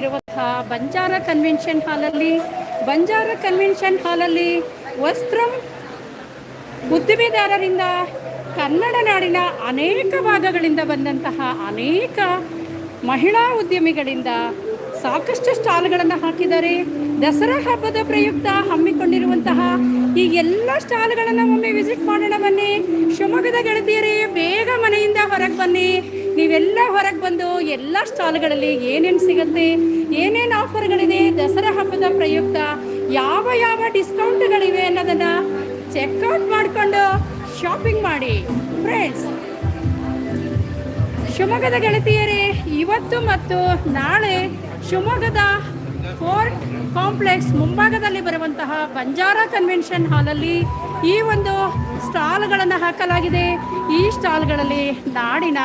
ಇರುವಂತಹ ಬಂಜಾರ ಕನ್ವೆನ್ಷನ್ ಹಾಲಲ್ಲಿ ಬಂಜಾರ ಕನ್ವೆನ್ಷನ್ ಹಾಲಲ್ಲಿ ವಸ್ತ್ರಂ ಉದ್ದಿಮೆದಾರರಿಂದ ಕನ್ನಡ ನಾಡಿನ ಅನೇಕ ಭಾಗಗಳಿಂದ ಬಂದಂತಹ ಅನೇಕ ಮಹಿಳಾ ಉದ್ಯಮಿಗಳಿಂದ ಸಾಕಷ್ಟು ಸ್ಟಾಲ್ಗಳನ್ನು ಹಾಕಿದ್ದಾರೆ. ದಸರಾ ಹಬ್ಬದ ಪ್ರಯುಕ್ತ ಹಮ್ಮಿಕೊಂಡಿರುವಂತಹ ಈ ಎಲ್ಲ ಸ್ಟಾಲ್ಗಳನ್ನು ಒಮ್ಮೆ ವಿಸಿಟ್ ಮಾಡೋಣ ಬನ್ನಿ. ಶಿವಮೊಗ್ಗದ ಗೆಳತಿಯರೇ, ಬೇಗ ಮನೆಯಿಂದ ಹೊರಗೆ ಬನ್ನಿ. ನೀವೆಲ್ಲ ಹೊರಗೆ ಬಂದು ಎಲ್ಲ ಸ್ಟಾಲ್ಗಳಲ್ಲಿ ಏನೇನು ಸಿಗುತ್ತೆ, ಏನೇನು ಆಫರ್ಗಳಿದೆ, ದಸರಾ ಹಬ್ಬದ ಪ್ರಯುಕ್ತ ಯಾವ ಯಾವ ಡಿಸ್ಕೌಂಟ್ಗಳಿವೆ ಅನ್ನೋದನ್ನು ಚೆಕ್ಔಟ್ ಮಾಡಿಕೊಂಡು ಶಾಪಿಂಗ್ ಮಾಡಿ. ಫ್ರೆಂಡ್ಸ್ ಶಿವಮೊಗ್ಗದ ಗೆಳತಿಯರೇ, ಇವತ್ತು ಮತ್ತು ನಾಳೆ ಶಿವಮೊಗ್ಗದ ಫೋರ್ಟ್ ಕಾಂಪ್ಲೆಕ್ಸ್ ಮುಂಭಾಗದಲ್ಲಿ ಬರುವಂತಹ ಬಂಜಾರ ಕನ್ವೆನ್ಷನ್ ಹಾಲಲ್ಲಿ ಈ ಒಂದು ಸ್ಟಾಲ್ಗಳನ್ನು ಹಾಕಲಾಗಿದೆ. ಈ ಸ್ಟಾಲ್ಗಳಲ್ಲಿ ನಾಡಿನ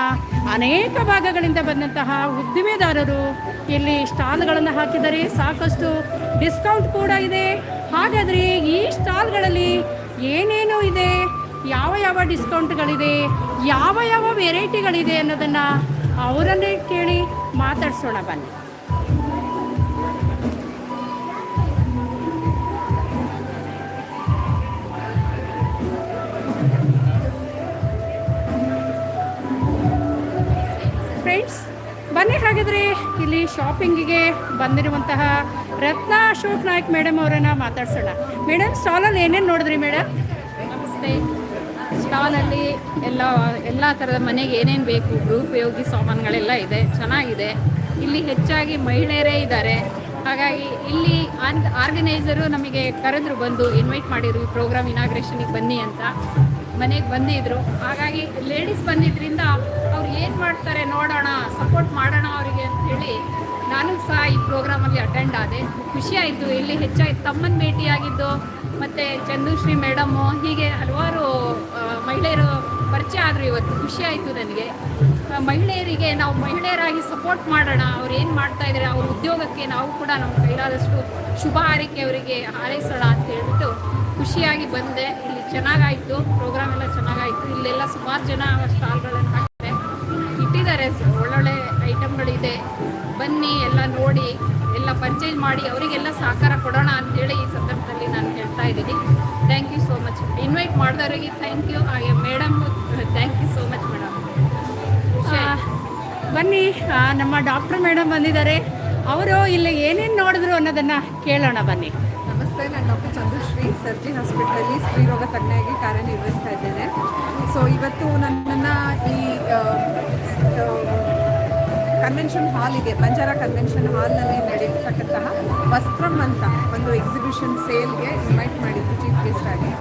ಅನೇಕ ಭಾಗಗಳಿಂದ ಬಂದಂತಹ ಉದ್ದಿಮೆದಾರರು ಇಲ್ಲಿ ಸ್ಟಾಲ್ಗಳನ್ನು ಹಾಕಿದರೆ ಸಾಕಷ್ಟು ಡಿಸ್ಕೌಂಟ್ ಕೂಡ ಇದೆ. ಹಾಗಾದರೆ ಈ ಸ್ಟಾಲ್ಗಳಲ್ಲಿ ಏನೇನು ಇದೆ? ಯಾವ ಯಾವ ಡಿಸ್ಕೌಂಟ್ಗಳಿದೆ? ಯಾವ ಯಾವ ವೆರೈಟಿಗಳಿದೆ ಅನ್ನೋದನ್ನು ಅವರನ್ನೇ ಕೇಳಿ ಮಾತಾಡಿಸೋಣ ಬನ್ನಿ. ಬನ್ನಿ ಹಾಗಿದ್ರೆ ಇಲ್ಲಿ ಶಾಪಿಂಗಿಗೆ ಬಂದಿರುವಂತಹ ರತ್ನ ಅಶೋಕ್ ನಾಯ್ಕ್ ಮೇಡಮ್ ಅವರನ್ನ ಮಾತಾಡ್ಸೋಣ. ಮೇಡಮ್ ಸ್ಟಾಲಲ್ಲಿ ಏನೇನು ನೋಡಿದ್ರಿ ಮೇಡಮ್ ನಮಸ್ತೆ. ಸ್ಟಾಲಲ್ಲಿ ಎಲ್ಲ ಎಲ್ಲ ಥರದ ಮನೆಗೆ ಏನೇನು ಬೇಕು ಗೃಹೋಪಯೋಗಿ ಸಾಮಾನುಗಳೆಲ್ಲ ಇದೆ, ಚೆನ್ನಾಗಿದೆ. ಇಲ್ಲಿ ಹೆಚ್ಚಾಗಿ ಮಹಿಳೆಯರೇ ಇದ್ದಾರೆ. ಹಾಗಾಗಿ ಇಲ್ಲಿ ಆನ್ ಆರ್ಗನೈಸರು ನಮಗೆ ಕರೆದ್ರು ಬಂದು ಇನ್ವೈಟ್ ಮಾಡಿದ್ರು, ಈ ಪ್ರೋಗ್ರಾಮ್ ಇನಾಗ್ರೇಷನಿಗೆ ಬನ್ನಿ ಅಂತ. ಮನೆಗೆ ಬಂದಿದ್ರು. ಹಾಗಾಗಿ ಲೇಡೀಸ್ ಬಂದಿದ್ರಿಂದ ಅವ್ರು ಏನು ಮಾಡ್ತಾರೆ ನೋಡೋಣ ಸಪೋರ್ಟ್ ಮಾಡೋಣ ಅವರಿಗೆ ಅಂಥೇಳಿ ನಾನು ಸಹ ಈ ಪ್ರೋಗ್ರಾಮಲ್ಲಿ ಅಟೆಂಡ್ ಆದೆ. ಖುಷಿಯಾಯಿತು, ಇಲ್ಲಿ ಹೆಚ್ಚಾಗಿ ತಮ್ಮನ ಭೇಟಿಯಾಗಿದ್ದು, ಮತ್ತು ಚಂದುಶ್ರೀ ಮೇಡಮು, ಹೀಗೆ ಹಲವಾರು ಮಹಿಳೆಯರು ಪರಿಚಯ ಆದರು ಇವತ್ತು. ಖುಷಿ ಆಯಿತು ನನಗೆ ಮಹಿಳೆಯರಿಗೆ ನಾವು ಮಹಿಳೆಯರಾಗಿ ಸಪೋರ್ಟ್ ಮಾಡೋಣ, ಅವ್ರು ಏನು ಮಾಡ್ತಾ ಇದ್ದಾರೆ, ಅವ್ರ ಉದ್ಯೋಗಕ್ಕೆ ನಾವು ಕೂಡ ನಮ್ಮ ಕೈಲಾದಷ್ಟು ಶುಭ ಹಾರೈಕೆ ಅವರಿಗೆ ಹಾರೈಸೋಣ ಅಂತ ಹೇಳ್ಬಿಟ್ಟು ಖುಷಿಯಾಗಿ ಬಂದೆ. ಇಲ್ಲಿ ಚೆನ್ನಾಗಾಯಿತು ಪ್ರೋಗ್ರಾಮ್ ಎಲ್ಲ ಚೆನ್ನಾಗಾಯಿತು. ಇಲ್ಲೆಲ್ಲ ಸುಮಾರು ಜನ ಸ್ಟಾಲ್ಗಳನ್ನು ಇಟ್ಟಿದ್ದಾರೆ ಒಳ್ಳೊಳ್ಳೆ ಐಟಮ್ಗಳಿದೆ ಬನ್ನಿ ಎಲ್ಲ ನೋಡಿ ಎಲ್ಲ ಪರ್ಚೇಸ್ ಮಾಡಿ ಅವರಿಗೆಲ್ಲ ಸಹಕಾರ ಕೊಡೋಣ ಅಂತೇಳಿ ಈ ಸಂದರ್ಭದಲ್ಲಿ ನಾನು ಹೇಳ್ತಾ ಇದ್ದೀನಿ. Thank you so much invite ಮಾಡಿದವರಿಗೆ ಥ್ಯಾಂಕ್ ಯು ಹಾಗೆ madam thank you so much madam ಬನ್ನಿ ನಮ್ಮ ಡಾಕ್ಟರ್ ಮೇಡಮ್ ಬಂದಿದ್ದಾರೆ. ಅವರು ಇಲ್ಲಿ ಏನೇನು ನೋಡಿದ್ರು ಅನ್ನೋದನ್ನು ಕೇಳೋಣ ಬನ್ನಿ. ನಮಸ್ತೆ ನಾನು ಡಾಕ್ಟರ್ ಚಂದ್ರಶ್ರೀ ಸರ್ಜಿ ಹಾಸ್ಪಿಟಲಲ್ಲಿ ಸ್ತ್ರೀರೋಗ ತಜ್ಞೆಯಾಗಿ ಕಾರ್ಯನಿರ್ವಹಿಸ್ತಾ ಇದ್ದೇನೆ. ಸೊ ಇವತ್ತು ನನ್ನನ್ನು ಈ ಕನ್ವೆನ್ಷನ್ ಹಾಲಿಗೆ ಬಂಜಾರ ಕನ್ವೆನ್ಷನ್ ಹಾಲ್ನಲ್ಲಿ ನಡೆಯತಕ್ಕಂತಹ ವಸ್ತ್ರಂ ಅಂತ ಒಂದು ಎಕ್ಸಿಬಿಷನ್ ಸೇಲ್ಗೆ ಇನ್ವೈಟ್ ಮಾಡಿದ್ದು ಚೀಫ್ ಗೆಸ್ಟ್ ಆಗಿ.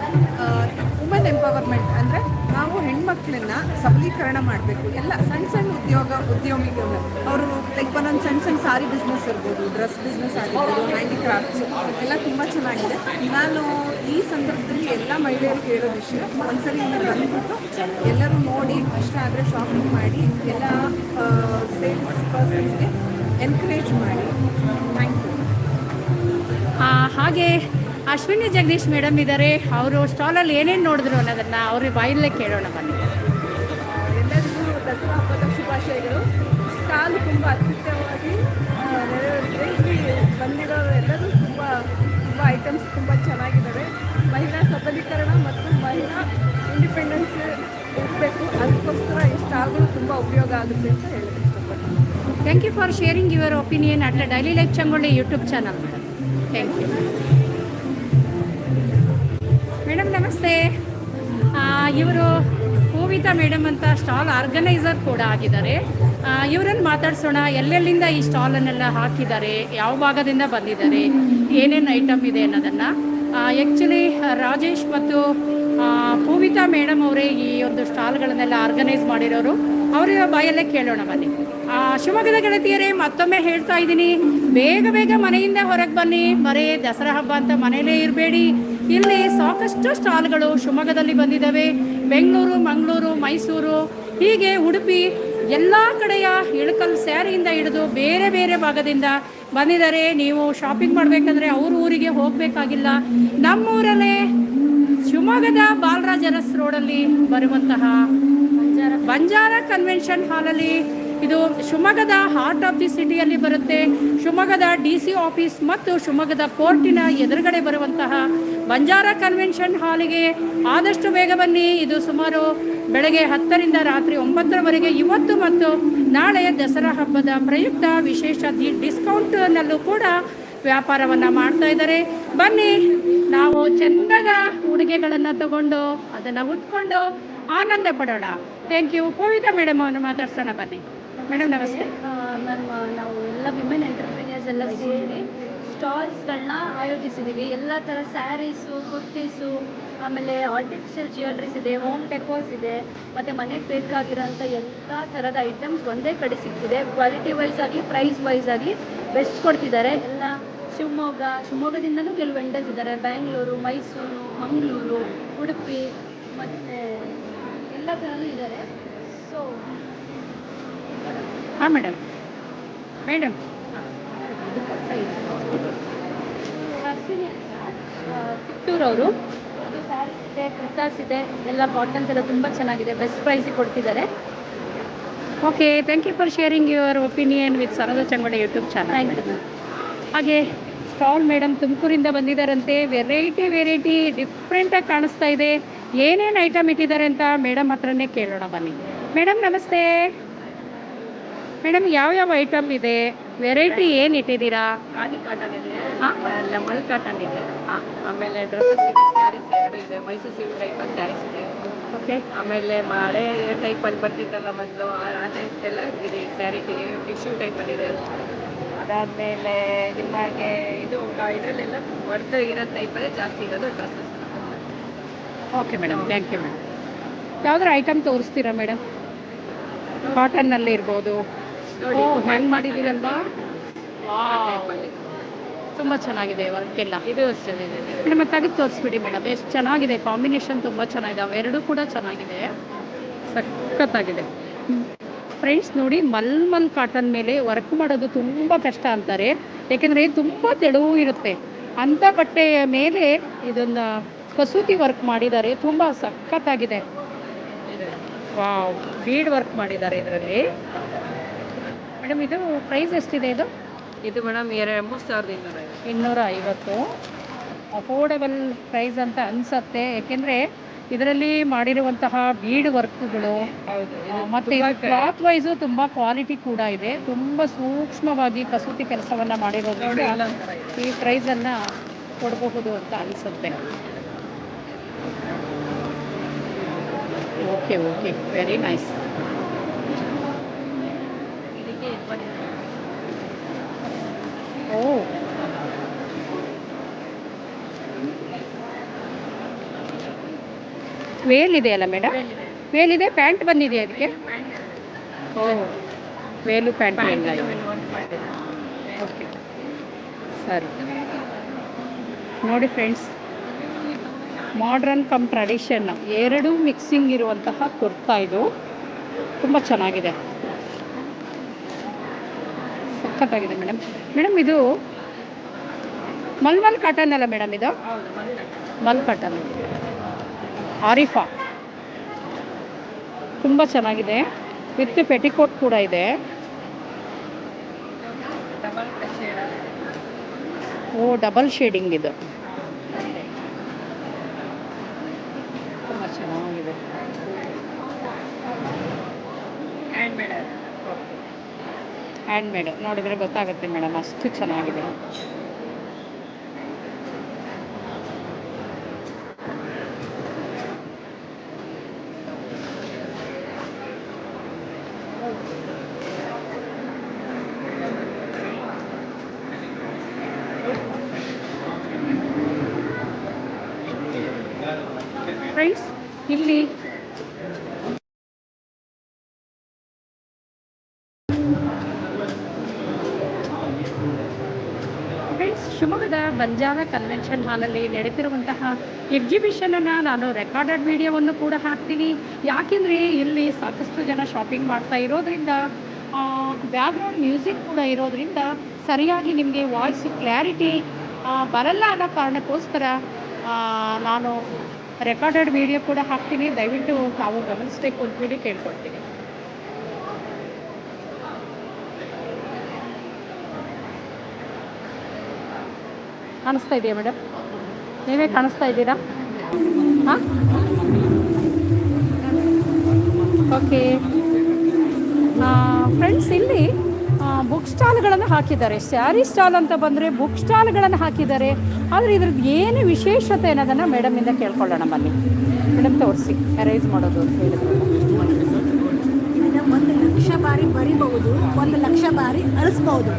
ವುಮೆನ್ ಎಂಪವರ್ಮೆಂಟ್ ಅಂದರೆ ನಾವು ಹೆಣ್ಮಕ್ಳನ್ನ ಸಬಲೀಕರಣ ಮಾಡಬೇಕು. ಎಲ್ಲ ಸಣ್ಣ ಸಣ್ಣ ಉದ್ಯೋಗ, ಉದ್ಯಮಿಗಳು. ಅವರು ಲೈಕ್ ಒಂದೊಂದು ಸಣ್ಣ ಸಣ್ಣ ಸಾರಿ ಬಿಸ್ನೆಸ್ ಇರ್ಬೋದು ಡ್ರೆಸ್ ಬಿಸ್ನೆಸ್ ಆಗಿರ್ಬೋದು ಹ್ಯಾಂಡಿಕ್ರಾಫ್ಟ್ಸ್ ಎಲ್ಲ ತುಂಬ ಚೆನ್ನಾಗಿದೆ. ನಾನು ಈ ಸಂದರ್ಭದಲ್ಲಿ ಎಲ್ಲ ಮಹಿಳೆಯರಿಗೆ ಹೇಳೋ ವಿಷಯ, ಒಂದ್ಸರಿ ಬಂದ್ಬಿಟ್ಟು ಎಲ್ಲರೂ ನೋಡಿ ಇಷ್ಟ ಆದರೆ ಶಾಪಿಂಗ್ ಮಾಡಿ, ಎಲ್ಲ ಸೇಲ್ಸ್ ಪರ್ಸನ್ಸ್ಗೆ ಎನ್ಕರೇಜ್ ಮಾಡಿ. ಥ್ಯಾಂಕ್ ಯು ಹಾಗೆ ಅಶ್ವಿನಿ ಜಗದೀಶ್ ಮೇಡಮ್ ಇದ್ದಾರೆ ಅವರು ಸ್ಟಾಲಲ್ಲಿ ಏನೇನು ನೋಡಿದ್ರು ಅನ್ನೋದನ್ನು ಅವ್ರ ಬಾಯಲ್ಲೇ ಕೇಳೋಣ ಬನ್ನಿ. ಎಲ್ಲರಿಗೂ ದಸರಾ ಹಬ್ಬದ ಶುಭಾಶಯಗಳು. ಸ್ಟಾಲ್ ತುಂಬ ಅತ್ಯುತ್ತಮವಾಗಿ ನೆರವೇರಿದೆ. ಇಲ್ಲಿ ಬಂದಿರೋ ಎಲ್ಲರೂ ತುಂಬ ತುಂಬ ಐಟಮ್ಸ್ ತುಂಬ ಚೆನ್ನಾಗಿದ್ದಾವೆ ಮಹಿಳಾ ಸಬಲೀಕರಣ ಮತ್ತು ಮಹಿಳಾ ಇಂಡಿಪೆಂಡೆನ್ಸ್ ಇರಬೇಕು. ಅದಕ್ಕೋಸ್ಕರ ಈ ಸ್ಟಾಲ್ಗಳು ತುಂಬ ಉಪಯೋಗ ಆಗುತ್ತೆ ಅಂತ ಹೇಳಿದ್ರು thank you for sharing your opinion at daily life Changolli YouTube channel madam thank you ಇವರು ಪೂವಿತಾ ಮೇಡಮ್ ಅಂತ ಸ್ಟಾಲ್ ಆರ್ಗನೈಸರ್ ಕೂಡ ಆಗಿದ್ದಾರೆ. ಇವರನ್ನು ಮಾತಾಡ್ಸೋಣ, ಎಲ್ಲೆಲ್ಲಿಂದ ಈ ಸ್ಟಾಲನ್ನೆಲ್ಲ ಹಾಕಿದ್ದಾರೆ, ಯಾವ ಭಾಗದಿಂದ ಬಂದಿದ್ದಾರೆ, ಏನೇನು ಐಟಮ್ ಇದೆ ಅನ್ನೋದನ್ನು. ಆ್ಯಕ್ಚುಲಿ ರಾಜೇಶ್ ಮತ್ತು ಪೂವಿತಾ ಮೇಡಮ್ ಅವರೇ ಈ ಒಂದು ಸ್ಟಾಲ್ಗಳನ್ನೆಲ್ಲ ಆರ್ಗನೈಸ್ ಮಾಡಿರೋರು. ಅವರ ಬಾಯಲ್ಲೇ ಕೇಳೋಣ ಬನ್ನಿ. ಶಿವಮೊಗ್ಗದ ಗೆಳತಿಯರೇ, ಮತ್ತೊಮ್ಮೆ ಹೇಳ್ತಾ ಇದ್ದೀನಿ, ಬೇಗ ಬೇಗ ಮನೆಯಿಂದ ಹೊರಗೆ ಬನ್ನಿ. ಬರೀ ದಸರಾ ಹಬ್ಬ ಅಂತ ಮನೆಯಲ್ಲೇ ಇರಬೇಡಿ. ಇಲ್ಲಿ ಸಾಕಷ್ಟು ಸ್ಟಾಲ್ಗಳು ಶಿವಮೊಗ್ಗದಲ್ಲಿ ಬಂದಿದ್ದಾವೆ. ಬೆಂಗಳೂರು, ಮಂಗಳೂರು, ಮೈಸೂರು, ಹೀಗೆ ಉಡುಪಿ ಎಲ್ಲ ಕಡೆಯ ಇಳಕಲ್ ಸ್ಯಾರಿಯಿಂದ ಹಿಡಿದು ಬೇರೆ ಬೇರೆ ಭಾಗದಿಂದ ಬಂದಿದ್ದಾರೆ. ನೀವು ಶಾಪಿಂಗ್ ಮಾಡಬೇಕಂದ್ರೆ ಅವ್ರ ಊರಿಗೆ ಹೋಗಬೇಕಾಗಿಲ್ಲ. ನಮ್ಮೂರಲ್ಲೇ ಶಿವಮೊಗ್ಗದ ಬಾಲರಾಜರಸ್ ರೋಡಲ್ಲಿ ಬರುವಂತಹ ಬಂಜಾರ ಕನ್ವೆನ್ಷನ್ ಹಾಲಲ್ಲಿ ಇದು ಶಿವಮೊಗ್ಗದ ಹಾರ್ಟ್ ಆಫ್ ದಿ ಸಿಟಿಯಲ್ಲಿ ಬರುತ್ತೆ. ಶಿವಮೊಗ್ಗದ ಡಿ ಸಿ ಆಫೀಸ್ ಮತ್ತು ಶಿವಮೊಗ್ಗದ ಕೋರ್ಟಿನ ಎದುರುಗಡೆ ಬರುವಂತಹ ಬಂಜಾರ ಕನ್ವೆನ್ಷನ್ ಹಾಲಿಗೆ ಆದಷ್ಟು ಬೇಗ ಬನ್ನಿ. ಇದು ಸುಮಾರು ಬೆಳಗ್ಗೆ ಹತ್ತರಿಂದ ರಾತ್ರಿ ಒಂಬತ್ತರವರೆಗೆ ಇವತ್ತು ಮತ್ತು ನಾಳೆ ದಸರಾ ಹಬ್ಬದ ಪ್ರಯುಕ್ತ ವಿಶೇಷ ದಿ- ಡಿಸ್ಕೌಂಟ್ನಲ್ಲೂ ಕೂಡ ವ್ಯಾಪಾರವನ್ನು ಮಾಡ್ತಾ ಇದ್ದಾರೆ. ಬನ್ನಿ, ನಾವು ಚೆನ್ನಾಗ ಉಡುಗೆಗಳನ್ನು ತಗೊಂಡು ಅದನ್ನು ಉಟ್ಕೊಂಡು ಆನಂದ ಪಡೋಣ. ಥ್ಯಾಂಕ್ ಯು ಪೂವಿತಾ ಮೇಡಮ್ ಅವನು ಮಾತಾಡ್ಸೋಣ ಬನ್ನಿ. ಮೇಡಮ್ ನಮಸ್ತೆ. ಮ್ಯಾಮ್ ನಾವು ಎಲ್ಲ ವಿಮೆನ್ ಎಂಟರ್ಪ್ರಿನರ್ಸ್ ಎಲ್ಲ ಸೇರಿ ಸ್ಟಾಲ್ಸ್ಗಳನ್ನ ಆಯೋಜಿಸಿದ್ದೀವಿ ಎಲ್ಲ ಥರ ಸ್ಯಾರೀಸು, ಕುರ್ತೀಸು, ಆಮೇಲೆ ಆರ್ಟಿಫಿಷಿಯಲ್ ಜ್ಯುವೆಲ್ರೀಸ್ ಇದೆ ಹೋಮ್ ಡೆಕೋರ್ಸ್ ಇದೆ, ಮತ್ತು ಮನೆಗೆ ಬೇಕಾಗಿರೋಂಥ ಎಲ್ಲ ಥರದ ಐಟಮ್ಸ್ ಒಂದೇ ಕಡೆ ಸಿಗ್ತಿದೆ. ಕ್ವಾಲಿಟಿ ವೈಸ್ ಆಗಿ ಪ್ರೈಸ್ ವೈಸ್ ಆಗಿ ಬೆಸ್ಟ್ ಕೊಡ್ತಿದ್ದಾರೆ. ಎಲ್ಲ ಶಿವಮೊಗ್ಗ ಶಿವಮೊಗ್ಗದಿಂದಲೂ ಕೆಲವು ವೆಂಡರ್ಸ್ ಇದ್ದಾರೆ. ಬ್ಯಾಂಗ್ಳೂರು ಮೈಸೂರು ಮಂಗಳೂರು ಉಡುಪಿ ಮತ್ತು ಎಲ್ಲ ಥರನೂ ಇದ್ದಾರೆ. ಸೊ ಹಾಂ ಮೇಡಮ್ ಮೇಡಮ್ ಹರ್ಷಿನಿ ಅಂತ ಕಿತ್ತೂರವರು. ಇದು ಸ್ಯಾರೀಸ್ ಇದೆ ಕುರ್ತಾಸ್ ಇದೆ ಎಲ್ಲ ಕಾಟನ್ಸ್ ಎಲ್ಲ ತುಂಬ ಚೆನ್ನಾಗಿದೆ ಬೆಸ್ಟ್ ಪ್ರೈಸಿಗೆ ಕೊಡ್ತಿದ್ದಾರೆ. Okay thank you for sharing your opinion with ಸರದ ಚಂಗೋಡೆ ಯೂಟ್ಯೂಬ್ ಚಾನಲ್ ಹಾಗೆ ಸ್ಟಾಲ್ ಮೇಡಮ್ ತುಮಕೂರಿಂದ ಬಂದಿದ್ದಾರಂತೆ. ವೆರೈಟಿ ವೆರೈಟಿ ಡಿಫ್ರೆಂಟಾಗಿ ಕಾಣಿಸ್ತಾ ಇದೆ. ಏನೇನು ಐಟಮ್ ಇಟ್ಟಿದ್ದಾರೆ ಅಂತ ಮೇಡಮ್ ಹತ್ರನೇ ಕೇಳೋಣ ಬನ್ನಿ. ಮೇಡಮ್ ನಮಸ್ತೆ. ಮೇಡಮ್ ಯಾವ್ಯಾವ ಐಟಮ್ ಇದೆ? ವೆರೈಟಿ ಏನು ಇಟ್ಟಿದ್ದೀರಾ? ಕಾಟನ್ ಇದೆ. ಆಮೇಲೆ ಡ್ರೆಸ್ಸಸ್ ಇದೆ ಸ್ಯಾರೀಸ್ ಎರಡು ಇದೆ ಮೈಸೂರು ಸಿಲ್ಕ್ ಟೈಪ್ ಸ್ಯಾರೀಸ್ ಇದೆ. ಓಕೆ ಆಮೇಲೆ ಮಳೆ ಟೈಪಲ್ಲಿ ಬರ್ತಿತ್ತಲ್ಲ ಮೊದಲು ಅಲ್ಲಿ ಇದೆ ಸ್ಯಾರಿ ಟಿಶ್ಯೂ ಟೈಪಲ್ಲಿ ಇದೆ. ಅದಾದಮೇಲೆ ನಿಮಗೆ ಇದು ಇದರಲ್ಲೆಲ್ಲ ವರ್ಕ್ ಇರೋ ಟೈಪಲ್ಲೇ ಜಾಸ್ತಿ ಇರೋದು dresses okay madam thank you madam ಯಾವ್ದಾರು ಐಟಮ್ ತೋರಿಸ್ತೀರಾ ಮೇಡಮ್ ಕಾಟನ್ನಲ್ಲಿ ಇರ್ಬೋದು. ನೋಡಿ. ಓ ಹ್ಯಾಂಗ್ ಮಾಡಿದ್ದೀರಲ್ವಾ? ತುಂಬ ಚೆನ್ನಾಗಿದೆ ವರ್ಕೆಲ್ಲ. ಇದು ಅಷ್ಟೇ ಮೇಡಮ್ ತೆಗೆದು ತೋರಿಸ್ಬಿಡಿ ಮೇಡಮ್. ಎಷ್ಟು ಚೆನ್ನಾಗಿದೆ? ಕಾಂಬಿನೇಷನ್ ತುಂಬ ಚೆನ್ನಾಗಿದೆ. ಅವೆರಡು ಕೂಡ ಚೆನ್ನಾಗಿದೆ. ಸಖತ್ತಾಗಿದೆ. ಫ್ರೆಂಡ್ಸ್ ನೋಡಿ ಮಲ್ಮಲ್ ಕಾಟನ್ ಮೇಲೆ ವರ್ಕ್ ಮಾಡೋದು ತುಂಬ ಕಷ್ಟ ಅಂತಾರೆ. ಯಾಕೆಂದರೆ ತುಂಬ ತೆಳುವು ಇರುತ್ತೆ. ಅಂಥ ಬಟ್ಟೆಯ ಮೇಲೆ ಇದನ್ನು ಕಸೂತಿ ವರ್ಕ್ ಮಾಡಿದ್ದಾರೆ. ತುಂಬ ಸಖತ್ತಾಗಿದೆ. ವಾವ್. ಬೀಡ್ ವರ್ಕ್ ಮಾಡಿದ್ದಾರೆ ಇದರಲ್ಲಿ. ಮೇಡಮ್ ಇದು ಪ್ರೈಸ್ ಎಷ್ಟಿದೆ ಇದು? ಇದು ಮೇಡಮ್ ಎರಡು ಮೂರು ಸಾವಿರದ ಇನ್ನೂರ ಐವತ್ತು. ಇನ್ನೂರ ಐವತ್ತು. ಅಫೋರ್ಡಬಲ್ ಪ್ರೈಸ್ ಅಂತ ಅನಿಸತ್ತೆ. ಏಕೆಂದರೆ ಇದರಲ್ಲಿ ಮಾಡಿರುವಂತಹ ಬೀಡ್ ವರ್ಕ್ಗಳು ಮತ್ತೆ ಕ್ಲಾತ್ ವೈಸು ತುಂಬ ಕ್ವಾಲಿಟಿ ಕೂಡ ಇದೆ. ತುಂಬ ಸೂಕ್ಷ್ಮವಾಗಿ ಕಸೂತಿ ಕೆಲಸವನ್ನು ಮಾಡಿರೋದ್ರಿಂದ ಈ ಪ್ರೈಸ್ ಈ ಪ್ರೈಸನ್ನು ಕೊಡಬಹುದು ಅಂತ ಅನಿಸುತ್ತೆ. ಓಕೆ ಓಕೆ ವೆರಿ ನೈಸ್ ಓ. ವೇಲ್ ಇದೆಯಲ್ಲ ಮೇಡಮ್ ವೇಲ್ ಇದೆ ಪ್ಯಾಂಟ್ ಬಂದಿದೆ ಅದಕ್ಕೆ ಓ ವೇಲು ಪ್ಯಾಂಟ್ ಓಕೆ ಸರಿ. ನೋಡಿ ಫ್ರೆಂಡ್ಸ್ ಮಾಡ್ರನ್ ಕಮ್ ಟ್ರೆಡಿಷನ್ ಎರಡೂ ಮಿಕ್ಸಿಂಗ್ ಇರುವಂತಹ ಕುರ್ತಾ ಇದು. ತುಂಬ ಚೆನ್ನಾಗಿದೆ. ಸಖತ್ತಾಗಿದೆ ಮೇಡಮ್. ಮೇಡಮ್, ಇದು ಮಲ್ಮಲ್ ಕಾಟನ್ ಅಲ್ಲ ಮೇಡಮ್ ಇದು? ಮಲ್ ಕಾಟನ್. ಆರಿಫಾ. ತುಂಬ ಚೆನ್ನಾಗಿದೆ. ವಿತ್ ಪೆಟಿಕೋಟ್ ಕೂಡ ಇದೆ. ಓ, ಡಬಲ್ ಶೇಡಿಂಗ್ ಇದು. ತುಂಬ ಚೆನ್ನಾಗಿದೆ. ಹ್ಯಾಂಡ್ ಮೇಡ್ ಹ್ಯಾಂಡ್ ನೋಡಿದರೆ ಗೊತ್ತಾಗುತ್ತೆ ಮೇಡಮ್ ಅಷ್ಟು ಚೆನ್ನಾಗಿದೆ. ಪ್ರೈಸ್ ಇಲ್ಲಿ ಫ್ರೆಂಡ್ಸ್ ಶಿವಮೊಗ್ಗದ ಬಂಜಾರ ಕನ್ವೆನ್ಷನ್ ಹಾಲಲ್ಲಿ ನಡೀತಿರುವಂತಹ ಎಕ್ಸಿಬಿಷನನ್ನು ನಾನು ರೆಕಾರ್ಡೆಡ್ ವಿಡಿಯೋವನ್ನು ಕೂಡ ಹಾಕ್ತೀನಿ. ಯಾಕೆಂದರೆ ಇಲ್ಲಿ ಸಾಕಷ್ಟು ಜನ ಶಾಪಿಂಗ್ ಮಾಡ್ತಾ ಇರೋದ್ರಿಂದ ಬ್ಯಾಕ್ಗ್ರೌಂಡ್ ಮ್ಯೂಸಿಕ್ ಕೂಡ ಇರೋದ್ರಿಂದ ಸರಿಯಾಗಿ ನಿಮಗೆ ವಾಯ್ಸ್ ಕ್ಲಾರಿಟಿ ಬರಲ್ಲ ಅನ್ನೋ ಕಾರಣಕ್ಕೋಸ್ಕರ ನಾನು ರೆಕಾರ್ಡೆಡ್ ವಿಡಿಯೋ ಕೂಡ ಹಾಕ್ತೀನಿ. ದಯವಿಟ್ಟು ತಾವು ಗಮನಿಸಬೇಕು ಅಂತೇಳಿ ಕೇಳ್ಕೊಳ್ತೀನಿ. ಕಾಣಿಸ್ತಾ ಇದೆಯಾ ಮೇಡಮ್? ನೀವೇ ಕಾಣಿಸ್ತಾ ಇದ್ದೀರಾ? ಹಾಂ? ಓಕೆ. ಫ್ರೆಂಡ್ಸ್ ಇಲ್ಲಿ ಬುಕ್ ಸ್ಟಾಲ್ಗಳನ್ನು ಹಾಕಿದ್ದಾರೆ. ಸ್ಯಾರಿ ಸ್ಟಾಲ್ ಅಂತ ಬಂದರೆ ಬುಕ್ ಸ್ಟಾಲ್ಗಳನ್ನು ಹಾಕಿದ್ದಾರೆ. ಆದರೆ ಇದ್ರದ್ದು ಏನು ವಿಶೇಷತೆ ಅನ್ನೋದನ್ನು ಮೇಡಮಿಂದ ಕೇಳ್ಕೊಳ್ಳೋಣ ಬನ್ನಿ. ಮೇಡಮ್ ತೋರಿಸಿ. ಅರೈಸ್ ಮಾಡೋದು ಅಂತ ಹೇಳಿದ್ರು. ಒಂದು ಲಕ್ಷ ಬಾರಿ ಬರಿಬಹುದು ಒಂದು ಲಕ್ಷ ಬಾರಿ ಅಳಿಸ್ಬಹುದು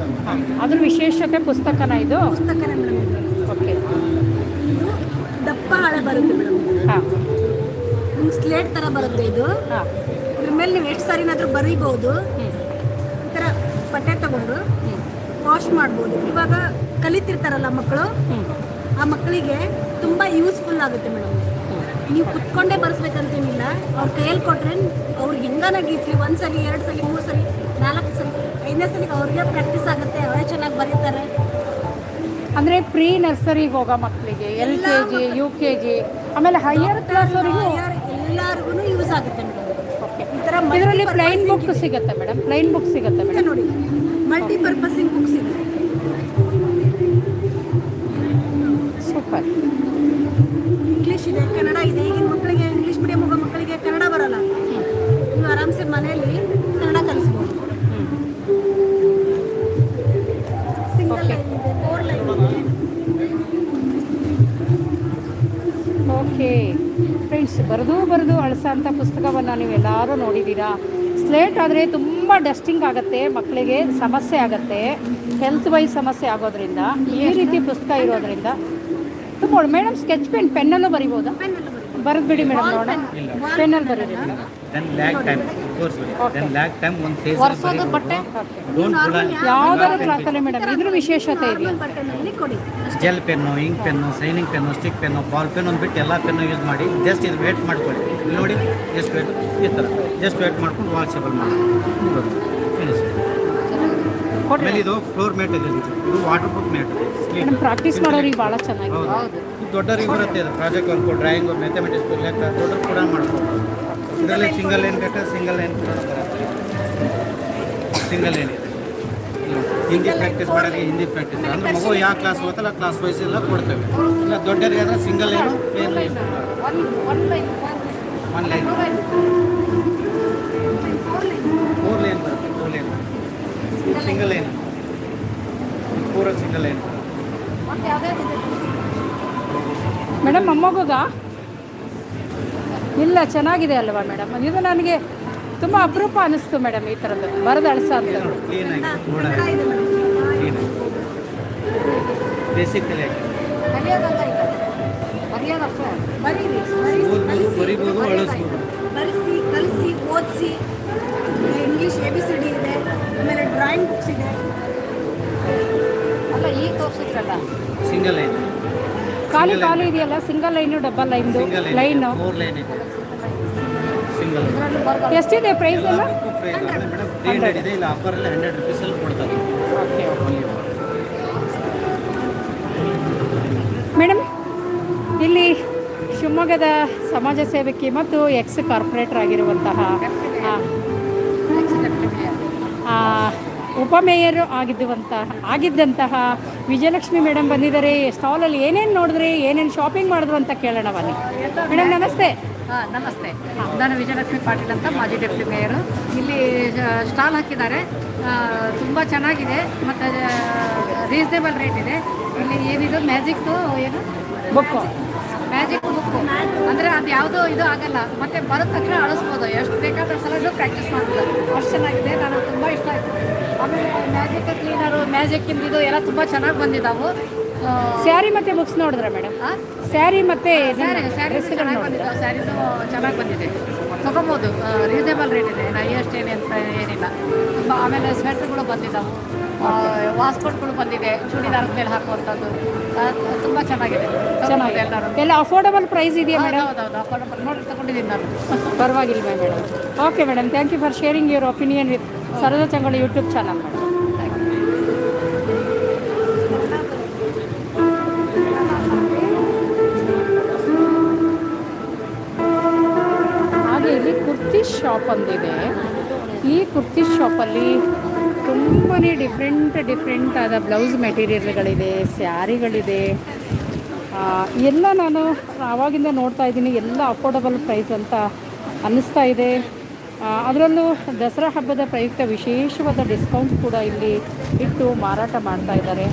ಅದ್ರ ವಿಶೇಷತೆ ಪುಸ್ತಕನ ಇದು? ಪುಸ್ತಕನ ಮೇಡಮ್ ಇದು. ದಪ್ಪ ಹಳೆ ಬರುತ್ತೆ ಮೇಡಮ್. ನಿಮ್ಗೆ ಸ್ಲೇಟ್ ಥರ ಬರುತ್ತೆ ಇದು. ಇದ್ರ ಮೇಲೆ ನೀವು ಎಷ್ಟು ಸಾರಿನಾದರೂ ಬರೀಬಹುದು. ಈ ಥರ ಬಟ್ಟೆ ತಗೊಂಡು ವಾಶ್ ಮಾಡ್ಬೋದು. ಇವಾಗ ಕಲಿತಿರ್ತಾರಲ್ಲ ಮಕ್ಕಳು? ಆ ಮಕ್ಕಳಿಗೆ ತುಂಬ ಯೂಸ್ಫುಲ್ ಆಗುತ್ತೆ ಮೇಡಮ್. ನೀವು ಕುತ್ಕೊಂಡೇ ಬರ್ಸ್ಬೇಕಂತೇನಿಲ್ಲ. ಅವ್ರ ಕೈಯಲ್ಲಿ ಕೊಟ್ರೆ ಅವ್ರಿಗೆ ಹೆಂಗಾನ ಗೀತ್ರಿ ಒಂದು ಸಲ ಎರಡು ಸಲ ಮೂರು ಸಲ ನಾಲ್ಕು ಸಲ ಐದನೇ ಸಲಿಗೆ ಅವ್ರಿಗೆ ಪ್ರಾಕ್ಟೀಸ್ ಆಗುತ್ತೆ. ಅವರೇ ಚೆನ್ನಾಗಿ ಬರೀತಾರೆ. ಅಂದರೆ ಪ್ರೀ ನರ್ಸರಿಗೆ ಹೋಗೋ ಮಕ್ಕಳಿಗೆ L K G U K G ಆಮೇಲೆ ಹೈಯರ್ ಕ್ಲಾಸ್ವರೆಗೂ ಎಲ್ಲರಿಗೂ ಯೂಸ್ ಆಗುತ್ತೆ ಮೇಡಮ್ ಓಕೆ ಇದರಲ್ಲಿ ಪ್ಲೈನ್ ಬುಕ್ ಸಿಗುತ್ತೆ ಮೇಡಮ್ ಪ್ಲೈನ್ ಬುಕ್ ಸಿಗುತ್ತೆ ಮೇಡಮ್ ನೋಡಿ ಮಲ್ಟಿಪರ್ಪಸಿಂಗ್ ಬುಕ್ ಸಿಗುತ್ತೆ ಸೂಪರ್ ಇಂಗ್ಲೀಷ್ ಇದೆ ಕನ್ನಡ ಇದೆ. ಈಗಿನ ಮಕ್ಕಳಿಗೆ ಇಂಗ್ಲೀಷ್ ಮೀಡಿಯಂ ಹೋಗೋ ಮಕ್ಕಳಿಗೆ ಕನ್ನಡ ಬರಲ್ಲ. ನೀವು ಆರಾಮ್ಸೆ ಮನೆಯಲ್ಲಿ ಬರೆದು ಬರೆದು ಅಳಿಸೋಂಥ ಪುಸ್ತಕವನ್ನು ನೀವೆಲ್ಲರೂ ನೋಡಿದ್ದೀರಾ? ಸ್ಲೇಟ್ ಆದರೆ ತುಂಬ ಡಸ್ಟಿಂಗ್ ಆಗುತ್ತೆ ಮಕ್ಕಳಿಗೆ ಸಮಸ್ಯೆ ಆಗುತ್ತೆ ಹೆಲ್ತ್ ವೈಸ್ ಸಮಸ್ಯೆ ಆಗೋದ್ರಿಂದ ಈ ರೀತಿ ಪುಸ್ತಕ ಇರೋದ್ರಿಂದ ತುಂಬ ಮೇಡಮ್ ಸ್ಕೆಚ್ ಪೆನ್ ಪೆನ್ನಲ್ಲೂ ಬರಿಬೋದಾ? ಬರೆದ್ಬಿಡಿ ಬರೀ ಬರೆದು ಬಿಡಿ ಮೇಡಮ್ ನೋಡೋಣ ಪೆನ್ನಲ್ಲಿ ಬರೀರಿ ಒರೆಸೋದು ಬಟ್ಟೆ? ಮೇಡಮ್ ಇದ್ರ ವಿಶೇಷತೆ ಇದೆ gel pen ink pen signing pen stick pen ball pen ಒಂದು ಬಿಟ್ಟು ಎಲ್ಲ ಪೆನ್ನು ಯೂಸ್ ಮಾಡಿ ಜಸ್ಟ್ ಇದು ವೇಟ್ ಮಾಡ್ಕೊಳ್ಳಿ. ಇಲ್ಲಿ ನೋಡಿ ಜಸ್ಟ್ ವೇಟ್ ಈ ಥರ ಜಸ್ಟ್ ವೇಟ್ ಮಾಡ್ಕೊಂಡು ವಾಶೇಬಲ್ ಮಾಡಿ. ಆಮೇಲೆ ಇದು ಫ್ಲೋರ್ ಮ್ಯಾಟ್ ಇದೆ. ಇದು. ವಾಟರ್ ಪ್ರೂಫ್ ಮ್ಯಾಟ್ ಪ್ರಾಕ್ಟೀಸ್ ಮಾಡೋರಿಗೆ ಭಾಳ ಚೆನ್ನಾಗಿ ಹೌದು. ರೀ ಬರುತ್ತೆ ಇದು. ಪ್ರಾಜೆಕ್ಟ್ ವರ್ಕು ಡ್ರಾಯಿಂಗು ಮ್ಯಾಥಮೆಟಿಕ್ಸ್ ಲೆಕ್ಕ ದೊಡ್ಡ ಕೂಡ ಮಾಡ್ಬೋದು. ಇದರಲ್ಲಿ ಸಿಂಗಲ್ ಲೈನ್ ಬೇಕಾ? ಸಿಂಗಲ್ ಲೈನ್ ಕೂಡ ಬರುತ್ತೆ ಸಿಂಗಲ್ ಲೈನ್ ಇದೆ ಹಿಂದಿ ಪ್ರಾಕ್ಟೀಸ್ ಮಾಡೋರಿಗೆ ಹಿಂದಿ ಪ್ರಾಕ್ಟೀಸ್ ಅಂದ್ರೆ ಮಗು ಯಾವ ಕ್ಲಾಸ್ ಹೋಗುತ್ತಲ್ಲ ಕ್ಲಾಸ್ ವೈಸ್ ಎಲ್ಲ ಕೊಡ್ತೇವೆ. ಇಲ್ಲ ದೊಡ್ಡರಿಗೆ ಆದರೆ single line plain line one line four line ಬರುತ್ತೆ ಫೋರ್ ಲೈನ್ ಸಿಂಗಲ್ ಲೈನ್ ಪೂರ ಸಿಂಗಲ್ ಲೈನ್ ಮೇಡಮ್ ಮೊಮ್ಮಗುಗ ಇಲ್ಲ ಚೆನ್ನಾಗಿದೆ ಅಲ್ವಾ ಮೇಡಮ್? ಇದು ನನಗೆ ತುಂಬ ಅಪರೂಪ ಅನಿಸ್ತು ಮೇಡಮ್ ಈ ಥರದ್ದು. ಬರದ ಅಳಸ ಅಂತ. ಬರೆಸಿ ಕಲಿಸಿ ಓದಿಸಿ. English A B C D ಇದೆ. ಆಮೇಲೆ ಡ್ರಾಯಿಂಗ್ ಬುಕ್ಸ್ ಇದೆ. ಅಲ್ಲ ಈಗ ತೋರಿಸಿದ್ರಲ್ಲ? ಸಿಂಗಲ್ ಲೈನ್ ಖಾಲಿ ಖಾಲಿ ಇದೆಯಲ್ಲ single line double line single line ಎಷ್ಟಿದೆ ಪ್ರೈಸ್ ಎಲ್ಲ? Madam three hundred. ಇದೆ ಇಲ್ಲ ಆಫರಲ್ಲಿ ಹಂಡ್ರೆಡ್ ರುಪೀಸಲ್ಲಿ ಕೊಡ್ತಾರೆ. ಮೇಡಮ್ ಇಲ್ಲಿ ಶಿವಮೊಗ್ಗದ ಸಮಾಜ ಸೇವಕಿ ಮತ್ತು ಎಕ್ಸ್ ಕಾರ್ಪೊರೇಟರ್ ಆಗಿರುವಂತಹ ಉಪಮೇಯರ್ ಆಗಿದ್ದಂತಹ ಆಗಿದ್ದಂತಹ ವಿಜಯಲಕ್ಷ್ಮಿ ಮೇಡಮ್ ಬಂದಿದ್ದಾರೆ. ಸ್ಟಾಲಲ್ಲಿ ಏನೇನು ನೋಡಿದ್ರಿ ಏನೇನು ಶಾಪಿಂಗ್ ಮಾಡಿದ್ರು ಅಂತ ಕೇಳೋಣ ಬನ್ನಿ. ಮೇಡಮ್ ನಮಸ್ತೆ. ಹಾಂ ನಮಸ್ತೆ. ನಾನು ವಿಜಯಲಕ್ಷ್ಮಿ ಪಾಟೀಲ್ ಅಂತ ಮಾಜಿ ಡೆಪ್ಟಿ ಮೇಯರು ಇಲ್ಲಿ ಸ್ಟಾಲ್ ಹಾಕಿದ್ದಾರೆ. ತುಂಬ ಚೆನ್ನಾಗಿದೆ ಮತ್ತು ರೀಸನೇಬಲ್ ರೇಟ್ ಇದೆ. ಇಲ್ಲಿ ಏನಿದು? ಮ್ಯಾಜಿಕ್ದು ಏನು? ಬುಕ್ಕು ಮ್ಯಾಜಿಕ್ ಬುಕ್ಕು ಅಂದರೆ ಅದು ಯಾವುದೋ ಇದು ಆಗಲ್ಲ. ಮತ್ತು ಬರೋ ತಕ್ಷಣ ಅಳಿಸ್ಬೋದು. ಎಷ್ಟು ಬೇಕಾದರೂ ಸಲ ಪ್ರಾಕ್ಟೀಸ್ ಮಾಡ್ಬೋದು. ಅಷ್ಟು ಚೆನ್ನಾಗಿದೆ. ನನಗೆ ತುಂಬ ಇಷ್ಟ ಆಯಿತು. ಆಮೇಲೆ ಮ್ಯಾಜಿಕ್ ಕ್ಲೀನರು ಮ್ಯಾಜಿಕ್ಕಿಂದ ಇದು ಎಲ್ಲ ತುಂಬ ಚೆನ್ನಾಗಿ ಬಂದಿದ್ದಾವೆ ಸ್ಯಾರಿ ಮತ್ತೆ ಬುಕ್ಸ್ ನೋಡಿದ್ರೆ ಮೇಡಮ್? ಸ್ಯಾರಿ ಮತ್ತೆ ಸ್ಯಾರಿ ಸ್ಯಾರಿ ಚೆನ್ನಾಗಿ ಬಂದಿದೆ. ತೊಗೊಬೋದು. ರೀಸನೇಬಲ್ ರೇಟ್ ಇದೆ. ಹೈಯೆಸ್ಟ್ ಏನೇ ಅಂತ ಏನಿಲ್ಲ. ತುಂಬ ಆಮೇಲೆ ಸ್ವೆಟರ್ಗಳು ಬಂದಿದ್ದಾವೆ ವಾಸ್ಕೋಟ್ಗಳು ಬಂದಿದೆ. ಚೂಡಿದಾರದ ಮೇಲೆ ಹಾಕುವಂಥದ್ದು. ತುಂಬ ಚೆನ್ನಾಗಿದೆ. ಚೆನ್ನಾಗಿದೆ. ಎಲ್ಲರೂ. ಎಲ್ಲ ಅಫೋರ್ಡಬಲ್ ಪ್ರೈಸ್ ಇದೆಯಾ ಮೇಡಮ್? ಹೌದೌದು ಅಫೋರ್ಡಬಲ್ ನೋಡಿ ತಗೊಂಡಿದ್ದೀನಿ ನಾನು. ಪರವಾಗಿಲ್ಲ madam. Okay madam. Thank you for sharing your opinion with ಸರದ ಚಂಗಳ ಯೂಟ್ಯೂಬ್ ಚಾನಲ್ ಮೇಡಮ್ ಆದ ಬ್ಲೌಸ್ ಮೆಟೀರಿಯಲ್ಗಳಿದೆ ಸ್ಯಾರಿಗಳಿದೆ. ಎಲ್ಲ ನಾನು ಆವಾಗಿಂದ ನೋಡ್ತಾ ಇದ್ದೀನಿ. ಎಲ್ಲ ಅಫೋರ್ಡಬಲ್ ಪ್ರೈಸ್ ಅಂತ ಅನ್ನಿಸ್ತಾ ಇದೆ. ಅದರಲ್ಲೂ ದಸರಾ ಹಬ್ಬದ ಪ್ರಯುಕ್ತ ವಿಶೇಷವಾದ ಡಿಸ್ಕೌಂಟ್ ಕೂಡ ಇಲ್ಲಿ ಇಟ್ಟು ಮಾರಾಟ ಮಾಡ್ತಾ ಇದ್ದಾರೆ.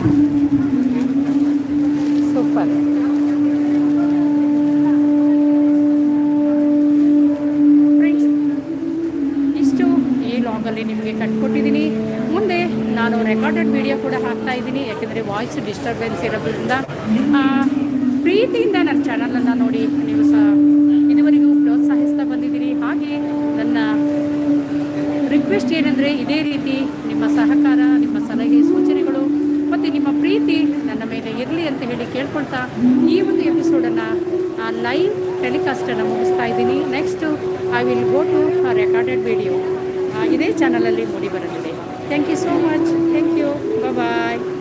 ಸೂಪರ್. ಕೂಡ ಹಾಕ್ತಾ ಇದ್ದೀನಿ, ಯಾಕೆಂದರೆ ವಾಯ್ಸ್ ಡಿಸ್ಟರ್ಬೆನ್ಸ್ ಇರೋದ್ರಿಂದ ಪ್ರೀತಿಯಿಂದ ನನ್ನ ಚಾನಲನ್ನು ನೋಡಿ ನೀವು ಸಹ ಇದುವರೆಗೂ ಪ್ರೋತ್ಸಾಹಿಸ್ತಾ ಬಂದಿದ್ದೀರಿ. ಹಾಗೆ ನನ್ನ ರಿಕ್ವೆಸ್ಟ್ ಏನಂದರೆ, ಇದೇ ರೀತಿ ನಿಮ್ಮ ಸಹಕಾರ, ನಿಮ್ಮ ಸಲಹೆ, ಸೂಚನೆಗಳು ಮತ್ತು ನಿಮ್ಮ ಪ್ರೀತಿ ನನ್ನ ಮೇಲೆ ಇರಲಿ ಅಂತ ಹೇಳಿ ಕೇಳ್ಕೊಳ್ತಾ ಈ ಒಂದು ಎಪಿಸೋಡನ್ನು ಲೈವ್ ಟೆಲಿಕಾಸ್ಟನ್ನು ಮುಗಿಸ್ತಾ ಇದ್ದೀನಿ. Next I will go to recorded video ಇದೇ ಚಾನಲಲ್ಲಿ ಮೂಡಿ Thank you so much. Thank you. Bye bye.